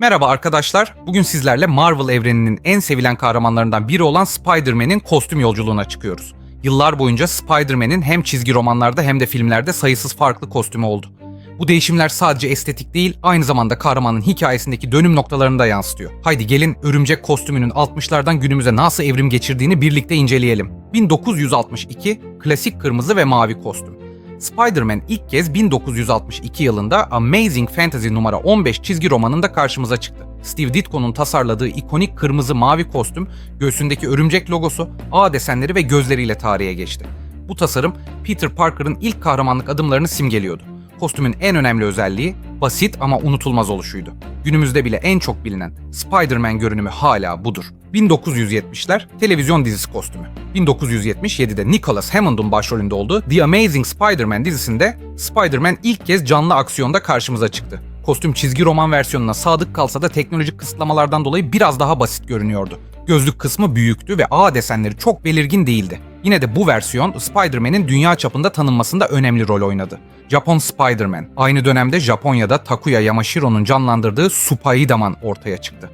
Merhaba arkadaşlar. Bugün sizlerle Marvel evreninin en sevilen kahramanlarından biri olan Spider-Man'in kostüm yolculuğuna çıkıyoruz. Yıllar boyunca Spider-Man'in hem çizgi romanlarda hem de filmlerde sayısız farklı kostümü oldu. Bu değişimler sadece estetik değil, aynı zamanda kahramanın hikayesindeki dönüm noktalarını da yansıtıyor. Haydi gelin örümcek kostümünün 60'lardan günümüze nasıl evrim geçirdiğini birlikte inceleyelim. 1962 klasik kırmızı ve mavi kostüm. Spider-Man ilk kez 1962 yılında Amazing Fantasy numara 15 çizgi romanında karşımıza çıktı. Steve Ditko'nun tasarladığı ikonik kırmızı mavi kostüm, göğsündeki örümcek logosu, ağ desenleri ve gözleriyle tarihe geçti. Bu tasarım Peter Parker'ın ilk kahramanlık adımlarını simgeliyordu. Kostümün en önemli özelliği basit ama unutulmaz oluşuydu. Günümüzde bile en çok bilinen Spider-Man görünümü hala budur. 1970'ler televizyon dizisi kostümü. 1977'de Nicholas Hammond'un başrolünde olduğu The Amazing Spider-Man dizisinde Spider-Man ilk kez canlı aksiyonda karşımıza çıktı. Kostüm çizgi roman versiyonuna sadık kalsa da teknolojik kısıtlamalardan dolayı biraz daha basit görünüyordu. Gözlük kısmı büyüktü ve ağ desenleri çok belirgin değildi. Yine de bu versiyon Spider-Man'in dünya çapında tanınmasında önemli rol oynadı. Japon Spider-Man, aynı dönemde Japonya'da Takuya Yamashiro'nun canlandırdığı Supaidaman ortaya çıktı.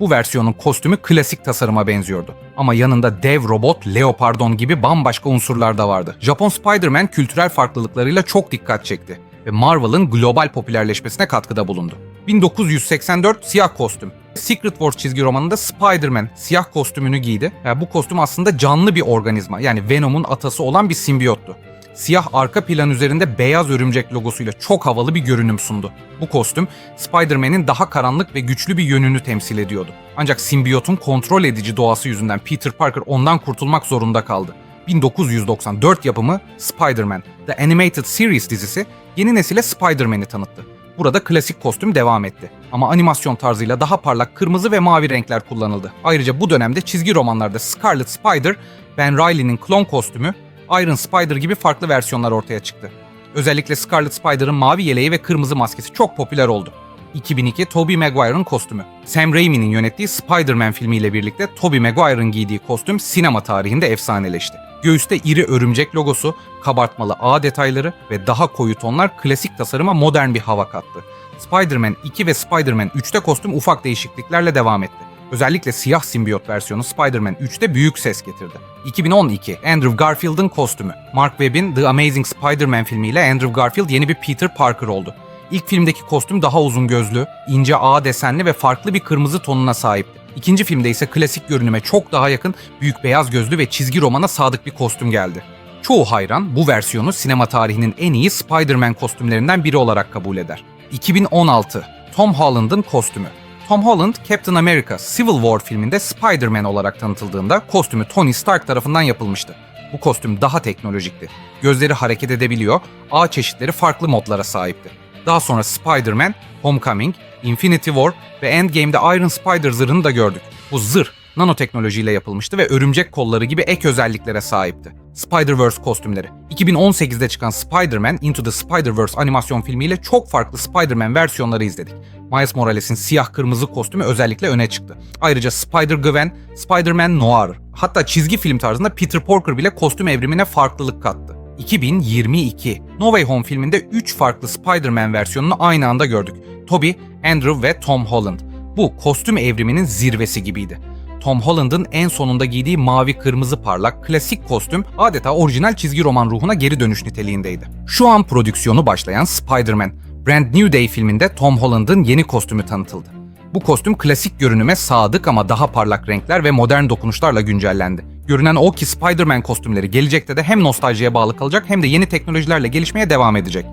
Bu versiyonun kostümü klasik tasarıma benziyordu. Ama yanında dev robot Leopardon gibi bambaşka unsurlar da vardı. Japon Spider-Man kültürel farklılıklarıyla çok dikkat çekti ve Marvel'ın global popülerleşmesine katkıda bulundu. 1984 siyah kostüm. Secret Wars çizgi romanında Spider-Man siyah kostümünü giydi. Yani bu kostüm aslında canlı bir organizma. Yani Venom'un atası olan bir simbiyottu. Siyah arka plan üzerinde beyaz örümcek logosuyla çok havalı bir görünüm sundu. Bu kostüm Spider-Man'in daha karanlık ve güçlü bir yönünü temsil ediyordu. Ancak simbiyotun kontrol edici doğası yüzünden Peter Parker ondan kurtulmak zorunda kaldı. 1994 yapımı Spider-Man The Animated Series dizisi yeni nesile Spider-Man'i tanıttı. Burada klasik kostüm devam etti. Ama animasyon tarzıyla daha parlak kırmızı ve mavi renkler kullanıldı. Ayrıca bu dönemde çizgi romanlarda Scarlet Spider, Ben Reilly'nin klon kostümü, Iron Spider gibi farklı versiyonlar ortaya çıktı. Özellikle Scarlet Spider'ın mavi yeleği ve kırmızı maskesi çok popüler oldu. 2002 Tobey Maguire'ın kostümü. Sam Raimi'nin yönettiği Spider-Man filmiyle birlikte Tobey Maguire'ın giydiği kostüm sinema tarihinde efsaneleşti. Göğüste iri örümcek logosu, kabartmalı ağ detayları ve daha koyu tonlar klasik tasarıma modern bir hava kattı. Spider-Man 2 ve Spider-Man 3'te kostüm ufak değişikliklerle devam etti. Özellikle siyah simbiyot versiyonu Spider-Man 3'te büyük ses getirdi. 2012 Andrew Garfield'ın kostümü. Mark Webb'in The Amazing Spider-Man filmiyle Andrew Garfield yeni bir Peter Parker oldu. İlk filmdeki kostüm daha uzun gözlü, ince ağ desenli ve farklı bir kırmızı tonuna sahipti. İkinci filmde ise klasik görünüme çok daha yakın büyük beyaz gözlü ve çizgi romana sadık bir kostüm geldi. Çoğu hayran bu versiyonu sinema tarihinin en iyi Spider-Man kostümlerinden biri olarak kabul eder. 2016 Tom Holland'ın kostümü. Tom Holland, Captain America Civil War filminde Spider-Man olarak tanıtıldığında kostümü Tony Stark tarafından yapılmıştı. Bu kostüm daha teknolojikti. Gözleri hareket edebiliyor, ağ çeşitleri farklı modlara sahipti. Daha sonra Spider-Man, Homecoming, Infinity War ve Endgame'de Iron Spider zırhını da gördük. Bu zırh nanoteknolojiyle yapılmıştı ve örümcek kolları gibi ek özelliklere sahipti. Spider-Verse kostümleri. 2018'de çıkan Spider-Man Into the Spider-Verse animasyon filmiyle çok farklı Spider-Man versiyonları izledik. Miles Morales'in siyah kırmızı kostümü özellikle öne çıktı. Ayrıca Spider-Gwen, Spider-Man Noir, hatta çizgi film tarzında Peter Parker bile kostüm evrimine farklılık kattı. 2022 No Way Home filminde 3 farklı Spider-Man versiyonunu aynı anda gördük. Tobey, Andrew ve Tom Holland. Bu kostüm evriminin zirvesi gibiydi. Tom Holland'ın en sonunda giydiği mavi kırmızı parlak klasik kostüm adeta orijinal çizgi roman ruhuna geri dönüş niteliğindeydi. Şu an prodüksiyonu başlayan Spider-Man Brand New Day filminde Tom Holland'ın yeni kostümü tanıtıldı. Bu kostüm klasik görünüme sadık ama daha parlak renkler ve modern dokunuşlarla güncellendi. Görünen o ki Spider-Man kostümleri gelecekte de hem nostaljiye bağlı kalacak hem de yeni teknolojilerle gelişmeye devam edecek.